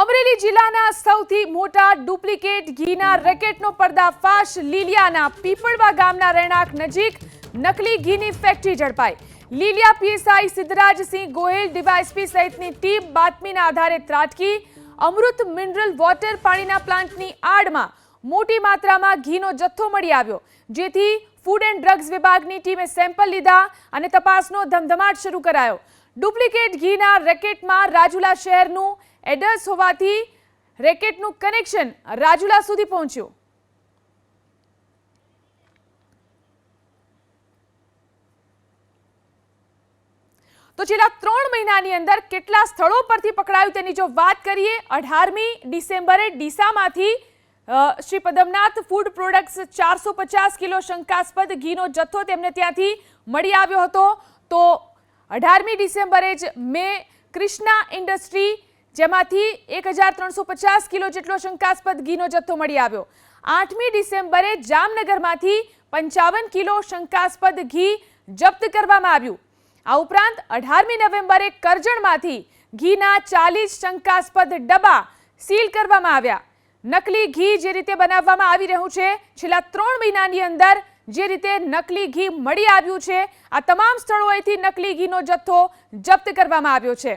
અમરેલી જિલ્લાના સૌથી મોટા ડુપ્લિકેટ ઘીના રેકેટનો પર્દાફાશ લીલિયાના પીપળવા ગામના રહેણાંક નજીક નકલી ઘીની ફેક્ટરી ઝડપાઈ. લીલિયા પીએસઆઈ સિદ્ધરાજસિંહ ગોહિલ ડીવાયએસપી સહિતની ટીમ બાતમીના આધારે ત્રાટકી. અમૃત મિનરલ વોટર પાણીના પ્લાન્ટની આડમાં મોટી માત્રામાં ઘીનો જથ્થો મળી આવ્યો, જેથી ફૂડ એન્ડ ડ્રગ્સ વિભાગની ટીમે સેમ્પલ લીધા અને તપાસનો ધમધમાટ શરૂ કરાયો. ડુપ્લિકેટ ઘીના રેકેટમાં રાજુલા શહેરનું એડ્રેસ હોવાથી રેકેટનું કનેક્શન રાજુલા સુધી પહોંચ્યું. તો છેલ્લા ત્રણ મહિનાની અંદર કેટલા સ્થળો પરથી પકડાયું તેની જો વાત કરીએ, અઢારમી ડિસેમ્બરે ડીસામાંથી શ્રી પદમનાથ ફૂડ પ્રોડક્ટ્સ ચારસો પચાસ કિલો શંકાસ્પદ ઘીનો જથ્થો તેમને ત્યાંથી મળી આવ્યો હતો. તો અઢારમી ડિસેમ્બરે જ મેં કૃષ્ણા ઇન્ડસ્ટ્રી જેમાંથી એક હજાર ત્રણસો પચાસ કિલો જેટલો શંકાસ્પદ ઘીનો જથ્થો મળી આવ્યો. આઠમી ડિસેમ્બરે જામનગરમાંથી પંચાવન કિલો શંકાસ્પદ ઘી જપ્ત કરવામાં આવ્યું. આ ઉપરાંત અઢારમી નવેમ્બરે કરજણમાંથી ઘીના ચાલીસ શંકાસ્પદ ડબ્બા સીલ કરવામાં આવ્યા. નકલી ઘી જે રીતે બનાવવામાં આવી રહ્યું છે, છેલ્લા ત્રણ મહિનાની અંદર જે રીતે નકલી ઘી મળી આવ્યું છે, આ તમામ સ્થળોએથી નકલી ઘીનો જથ્થો જપ્ત કરવામાં આવ્યો છે.